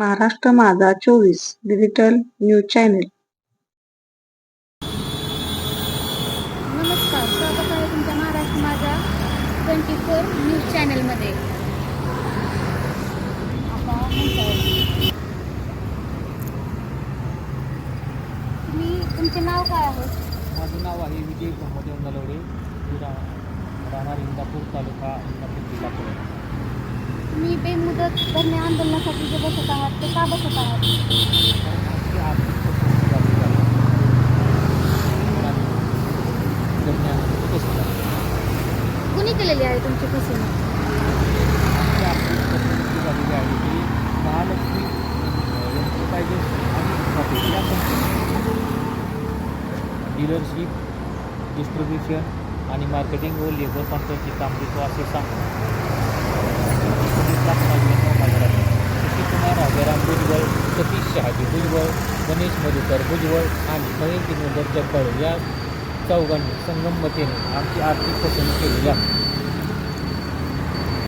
महाराष्ट्र माझा चोवीस. Digital news channel नमस्कार स्वागत आहे तुमच्या महाराष्ट्र माझा ट्वेंटी फोर न्यूज चॅनलमध्ये. तुम्ही तुमचे नाव काय आहे? माझं नाव आहे विजय ब्रह्मदेव नलवडे राहणार इंदापूर तालुका इंदापूर जिल्हा बेमुदत धरणे आंदोलनासाठी जे बसत आहात, ते का बसत आहात? डीलरशिप डिस्ट्रीब्युशन आणि मार्केटिंग व लेबर कॉन्ट्रॅक्टची काम देतो असे भुजबळ सतीश शहाजी भुजबळ गणेश मधुकर भुजबळ आणि महेश दिनोदर या चौघांनी संगमतेने आमची आर्थिक फसवणूक केली आहे.